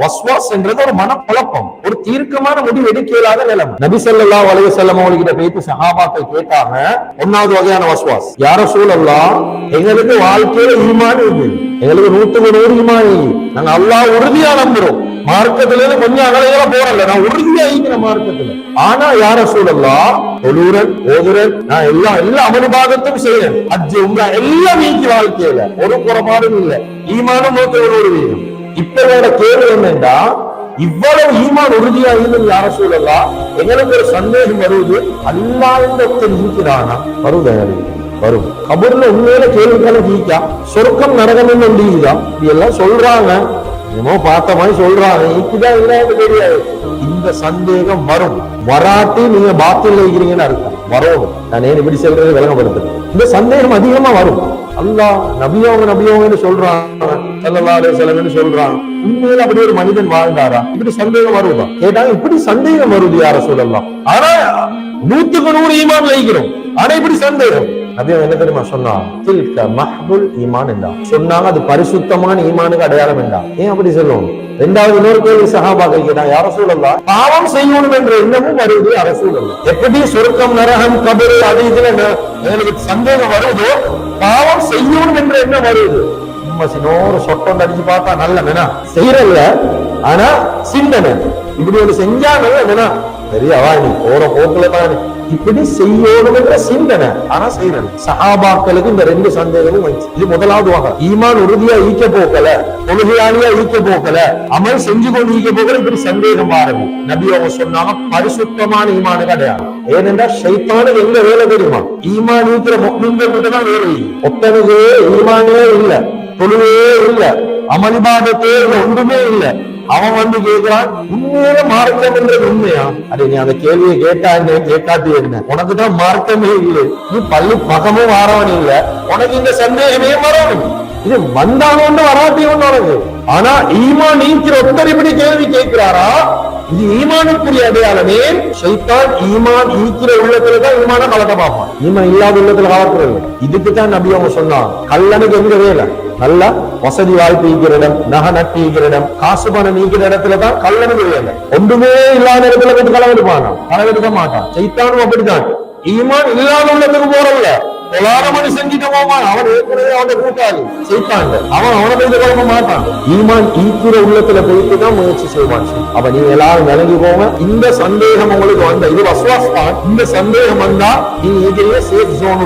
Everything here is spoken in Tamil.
வஸ்வாஸ் என்றது ஒரு மனக்குழப்பம் ஒரு தீர்க்கமான முடிவு எடுக்க இயலாத நிலைமை. நபி சொல்லா வலைய செல்லம் அவங்ககிட்ட போயிட்டு சகாபாக்கள் கேட்டாங்க ஒன்னாவது வகையான வஸ்வாஸ்? யார சூழல்லாம் எங்களுக்கு வாழ்க்கையில ஈமான் இருக்கு. எங்களுக்கு நூத்துக்கு நூறு ஈமான் இருக்கு. நாங்க அல்லா உறுதியா நம்புறோம். மார்க்கத்துல இருந்து கொஞ்சம் அகலையில போறல நான் உறுதியா மார்க்கத்துல. ஆனா யார சூழல்லாம் தொழுறன் ஓதுரன் நான் எல்லாம் எல்லா அமனுபாகத்தும் செய்யறேன் அஜி உங்க எல்லாம் நீக்கி வாழ்க்கையில. ஒரு குறபாடும் இல்ல. ஈமானும் நூத்தி ஒரு ஒரு வீதம் இப்ப என்னோட கேள்வி என்னன்னா இவ்வளவு ஈமான் உறுதியா இருந்தது யார சூழலாம் எங்களுக்கு ஒரு சந்தேகம் வருவது அல்லா என்ற ஒருத்தன் இருக்கிறானா வருது வரும். கபூர்ல உண்மையில கேள்விக்கான தீக்கா சொர்க்கம் நரகம் ஒன்று இதெல்லாம் சொல்றாங்க. என்னமோ பார்த்த மாதிரி சொல்றாங்க. இப்படிதான் இல்லைன்னு தெரியாது. இந்த சந்தேகம் வரும். வராட்டி நீங்க பாத்தில் வைக்கிறீங்கன்னு அர்த்தம். வரும். நான் ஏன் இப்படி சொல்றது விளங்கப்படுத்துறேன் இந்த சந்தேகம் அதிகமா வரும். அல்லா நபியவங்க நபியவங்கன்னு சொல்றாங்க. ஸல்லல்லாஹு அலைஹி வஸல்லம்னு சொல்றாங்க உண்மையில அப்படி ஒரு மனிதன் வாழ்ந்தாரா? இப்படி சந்தேகம் வருதா? கேட்டாங்க இப்படி சந்தேகம் வருது யார சொல்லலாம் ஆனா நூத்துக்கு நூறு ஈமான் வைக்கிறோம். ஆனா இப்படி சந்தேகம். நபி அவங்க என்ன தெரியுமா சொன்னாங்க தில்க மஹ்புல் ஈமான் என்றா சொன்னாங்க அது பரிசுத்தமான ஈமானுக்கு அடையாளம் என்றா ஏன் அப்படி சொல்லுவோம் ரெண்டாவது இன்னொரு கேள்வி சஹாபாக்கள் கேட்டாங்க யார பாவம் செய்யணும் என்ற எண்ணமும் வருது அரசூழல் எப்படி சொர்க்கம் நரகம் கபரு அது இதுல ந- எங்களுக்கு சந்தேகம் வருதோ பாவம் செய்யணும் என்ற எண்ணம் வருது? சும்மா சின்னோரு சொட்டம் அடிச்சு பார்த்தா நல்ல வேணா செய்யறல்ல ஆனா சிந்தனை இப்படி ஒரு செஞ்சா நல்ல வேணா பெரியவா நீ போற போக்குல தான் இப்படி செய்யணுங்கிற சிந்தனை ஆனா செய்யறது சஹாபாக்களுக்கு இந்த ரெண்டு சந்தேகமும் வந்துச்சு. இது முதலாவது வகை ஈமான் உறுதியா ஈக்க போக்கல. தொழுகையாளியா ஈக்க போக்கல. அமல் செஞ்சு கொண்டு ஈக்க போக்கல இப்படி சந்தேகம் மாறுது நபி அவங்க சொன்னாங்க பரிசுத்தமான ஈமானுக்கு அடையாளம் ஏனென்றா ஷைத்தானுக்கு எங்க வேலை தெரியுமா? ஈமான் ஈக்கிற முக்மின்கள் தான் வேலை ஒத்தனுக்கு ஈமானே இல்ல. தொழுவே இல்லை. அமளிபாதத்தே இல்லை ஒன்றுமே இல்ல. அவன் வந்து கேட்கிறான் உண்மையில மார்க்கம் என்றது உண்மையா? அடே நீ அந்த கேள்வியை கேட்டா என்ன கேட்காட்டி என்ன? உனக்கு தான் மார்க்கமே இல்லை. நீ பள்ளி பக்கமும் வாரவன் இல்ல. உனக்கு இந்த சந்தேகமே வரணும் இது வந்தாலும் ஒண்ணு வராட்டி ஒண்ணு உனக்கு. ஆனா ஈமான் நீக்கிற ஒருத்தர் இப்படி கேள்வி கேட்கிறாரா? இது ஈமானுக்குரிய அடையாளமே. சைத்தான் ஈமான் ஈக்கிற உள்ளத்துல தான் ஈமான கலக்க பார்ப்பான். ஈமான் இல்லாத உள்ளத்துல கலக்கிறது இதுக்கு தான் நபி அவங்க சொன்னான் கல்லனுக்கு எங்க வேலை? நல்லா வசதி வாய்ப்பு ஈக்கிற இடம் நகை நட்டு ஈக்கிற இடம் காசு பணம் நீக்கிற இடத்துல தான் கல்லனுக்கு வேலை ஒன்றுமே இல்லாத இடத்துல போட்டு களவெடுப்பானா களவெடுக்க மாட்டான். சைத்தானும் அப்படித்தான். ஈமான் இல்லாத உள்ளத்துக்கு போறல்ல. பொலாத மனுஷன் கிட்ட போவான். அவன் ஏற்கனவே அவனை கூட்டாளி. செய்தாங்க அவன் அவனை போய் குழப்ப மாட்டான். ஈமான் ஈக்கிற உள்ளத்துல போயிட்டு தான் முயற்சி செய்வான். அப்ப நீ எல்லாரும் விளங்கி போங்க. இந்த சந்தேகம் உங்களுக்கு வந்த இது வசுவாஸ் தான். இந்த சந்தேகம் வந்தா நீங்க இதுலயே சேஃப் ஜோன்